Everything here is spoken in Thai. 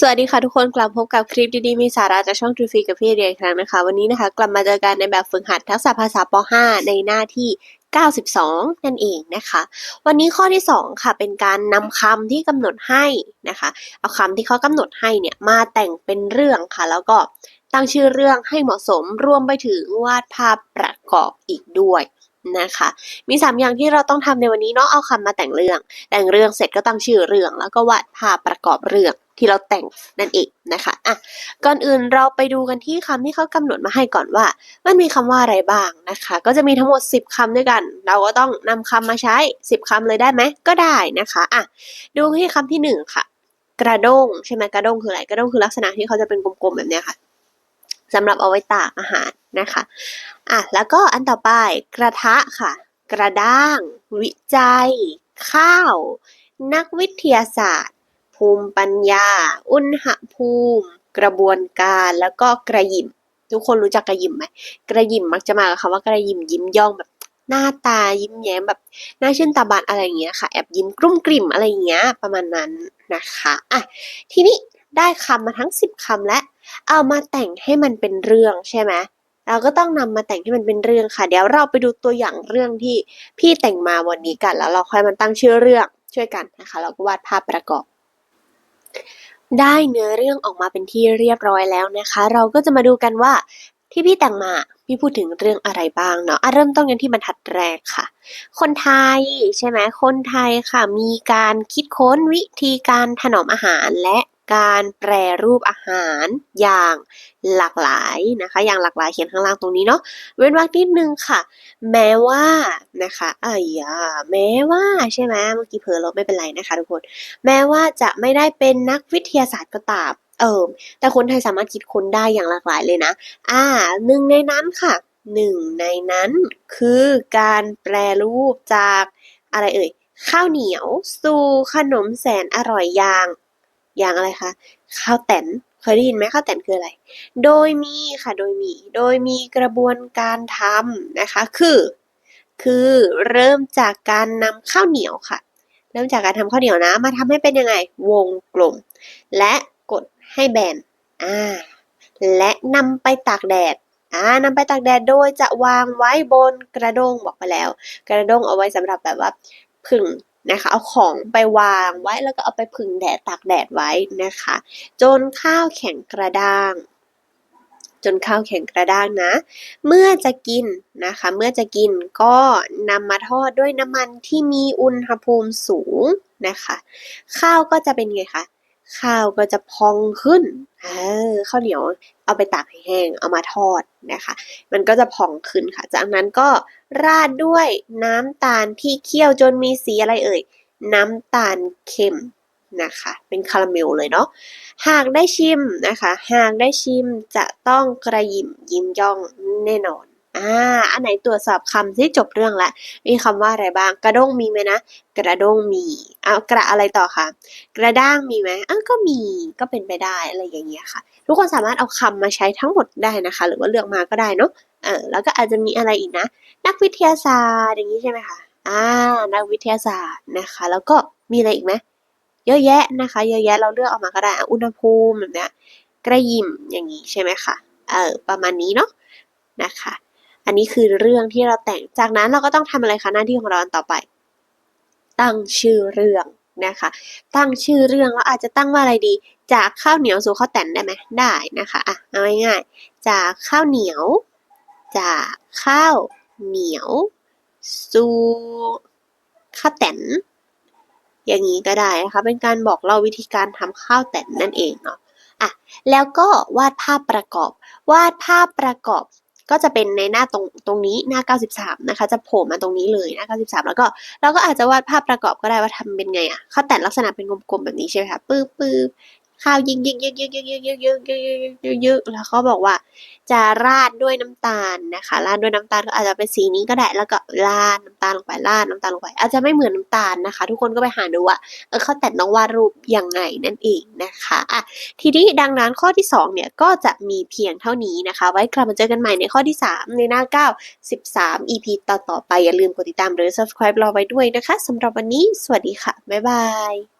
สวัสดีค่ะทุกคนกลับพบกับคลิปดีๆ มีสาระจากช่องทรูฟีกับพี่เรียนอีกครั้งนะคะ วันนี้นะคะกลับมาเจอกันในแบบฝึกหัดทักษะภาษาป .5 ในหน้าที่ 92 นั่นเองนะคะ วันนี้ข้อที่ 2 ค่ะ เป็นการนำคำที่กำหนดให้นะคะ เอาคำที่เขากำหนดให้เนี่ยมาแต่งเป็นเรื่องค่ะ แล้วก็ตั้งชื่อเรื่องให้เหมาะสมรวมไปถึงวาดภาพประกอบอีกด้วย นะคะ มี 3 อย่างที่เราต้องทำในวันนี้เนาะเอาคำมาแต่งเรื่อง แต่งเรื่องเสร็จก็ตั้งชื่อเรื่อง แล้วก็วาดภาพประกอบเรื่องที่เราแต่งนั่นเองนะคะอะก่อนอื่นเราไปดูกันที่คำที่เขากำหนดมาให้ก่อนว่า มันมีคำว่าอะไรบ้างนะคะ ก็จะมีทั้งหมด 10คำด้วยกัน เราก็ต้องนำคำมาใช้ 10คำเลยได้ไหมก็ได้นะคะอะดูที่คำที่หนึ่งค่ะ กระด้งใช่ไหมกระด้งคืออะไรกระด้งคือลักษณะที่เขาจะเป็นกลมๆแบบนี้ค่ะ สำหรับเอาไว้ตากอาหารนะคะอะแล้วก็อันต่อไปกระทะค่ะ กระด้าง วิจัย ข้าว นักวิทยาศาสตร์ ภูมิปัญญา อุณหภูมิ กระบวนการแล้วก็กระยิมทุกคนรู้จักกระยิมไหมกระยิมมักจะมากับคำว่ากระยิมยิ้มย่องแบบหน้าตายิ้มแย้มแบบหน้าชื่นตาบานอะไรอย่างเงี้ยค่ะ แอบยิ้มกลุ้มกลิ่มอะไรอย่างเงี้ยประมาณนั้นนะคะอะทีนี้ ได้คำมาทั้ง 10คำแล้วเอามาแต่งให้มันเป็นเรื่องใช่ไหมเราก็ต้องนำมาแต่งให้มันเป็นเรื่องค่ะ เดี๋ยวเราไปดูตัวอย่างเรื่องที่พี่แต่งมาวันนี้กัน แล้วเราค่อยมาตั้งชื่อเรื่องช่วยกันนะคะ เราก็วาดภาพประกอบ ได้เนื้อเรื่องออกมาเป็นที่เรียบร้อยแล้วนะคะ เราก็จะมาดูกันว่าที่พี่แต่งมาพี่พูดถึงเรื่องอะไรบ้างเนาะอะเริ่มต้นกันที่บรรทัดแรกค่ะ คนไทยใช่ไหมคนไทยค่ะ มีการคิดค้นวิธีการถนอมอาหารและ การแปรรูปอาหารอย่างหลากหลายนะคะ อย่างหลากหลายเขียนข้างล่างตรงนี้เนาะเว้นวรรคนิดนึงค่ะ แม้ว่านะคะไอ้ยาแม้ว่าใช่ไหมเมื่อกี้เผลอลบไม่เป็นไรนะคะทุกคน แม้ว่าจะไม่ได้เป็นนักวิทยาศาสตร์ก็ตามเออแต่คนไทยสามารถคิดค้นได้อย่างหลากหลายเลยนะ อ่าหนึ่งในนั้นค่ะหนึ่งในนั้นคือการแปรรูปจากอะไรเอ่ยข้าวเหนียวสู่ขนมแสนอร่อยอย่าง อย่างอะไรคะข้าวแตนเคยได้ยินไหมข้าวแตนคืออะไร โดยมีค่ะโดยมี โดยมีกระบวนการทำนะคะ คือ คือเริ่มจากการนำข้าวเหนียวค่ะ เริ่มจากการทำข้าวเหนียวนะ มาทำให้เป็นยังไง วงกลม และกดให้แบนอ่าและนำไปตากแดดอ่านำไปตากแดดโดยจะวางไว้บนกระด้งบอกไปแล้ว กระด้งเอาไว้สำหรับแบบว่าผึ่ง นะคะ เอาของไปวางไว้แล้วก็เอาไปพึ่งแดดตากแดดไว้นะคะ จนข้าวแข็งกระด้าง จนข้าวแข็งกระด้างนะ เมื่อจะกินนะคะ เมื่อจะกินก็นำมาทอดด้วยน้ำมันที่มีอุณหภูมิสูงนะคะ ข้าวก็จะเป็นไงคะ ข้าวก็จะพองขึ้นเออข้าวเหนียวเอาไปตากให้แห้งเอามาทอดนะคะ มันก็จะพองขึ้นค่ะ จากนั้นก็ราดด้วยน้ำตาลที่เคี่ยวจนมีสีอะไรเอ่ย น้ำตาลเค็มนะคะ เป็นคาราเมลเลยเนาะ หากได้ชิมนะคะ หากได้ชิมจะต้องกระยิมยิ้มย่องแน่นอน อ่า อันไหนตรวจสอบคำที่จบเรื่องละมีคำว่าอะไรบ้าง กระด้งมีไหมนะ กระด้งมีเอากระอะไรต่อคะกระด้างมีไหมอ้าก็มีก็เป็นไปได้อะไรอย่างเงี้ยค่ะ ทุกคนสามารถเอาคำมาใช้ทั้งหมดได้นะคะ หรือว่าเลือกมาก็ได้เนาะเออแล้วก็อาจจะมีอะไรอีกนะ นักวิทยาศาสตร์อย่างนี้ใช่ไหมคะอ่า นักวิทยาศาสตร์นะคะ แล้วก็มีอะไรอีกไหมเยอะแยะนะคะ เยอะแยะเราเลือกออกมาก็ได้ อุณหภูมิแบบเนี้ยกระยิมอย่างนี้ใช่ไหมคะ เออประมาณนี้เนาะนะคะ อันนี้คือเรื่องที่เราแต่ง จากนั้นเราก็ต้องทำอะไรคะหน้าที่ของเราต่อไป ตั้งชื่อเรื่องนะคะ ตั้งชื่อเรื่องเราอาจจะตั้งว่าอะไรดี จากข้าวเหนียวสู่ข้าวแตนได้ไหมได้นะคะอะเอาง่ายๆจากข้าวเหนียว จากข้าวเหนียว สู่ข้าวแตนอย่างนี้ก็ได้นะคะ เป็นการบอกเล่าวิธีการทำข้าวแตนนั่นเองเนาะอะแล้วก็วาดภาพประกอบ วาดภาพประกอบ ก็จะเป็นในหน้าตรงตรงนี้หน้า 93 นะคะ จะโผล่มาตรงนี้เลยหน้า 93 แล้วก็เราก็อาจจะวาดภาพประกอบก็ได้ว่าทำเป็นไงอะเขาแต่ลักษณะเป็นกลมๆแบบนี้ใช่ไหมคะปื๊บปื๊บ ข้าวยิงยิงยิงยิงยิงยิงยิงยิงยิงยิงยิงยิงแล้วเขาบอกว่า จะราดด้วยน้ำตาลนะคะ ราดด้วยน้ำตาลก็อาจจะเป็นสีนี้ก็ได้ แล้วก็ราดน้ำตาลลงไปราดน้ำตาลลงไป อาจจะไม่เหมือนน้ำตาลนะคะ ทุกคนก็ไปหาดูว่าเออเขาแต่น้องวาดรูปยังไงนั่นเองนะคะอะทีนี้ดังนั้นข้อที่ 2 เนี่ยก็จะมีเพียงเท่านี้นะคะ ไว้กลับมาเจอกันใหม่ในข้อที่ 3 ในหน้า 9 13 EP ต่อๆไปอย่าลืมกดติดตามหรือ subscribe รอไว้ด้วยนะคะสำหรับวันนี้ สวัสดีค่ะบ๊ายบาย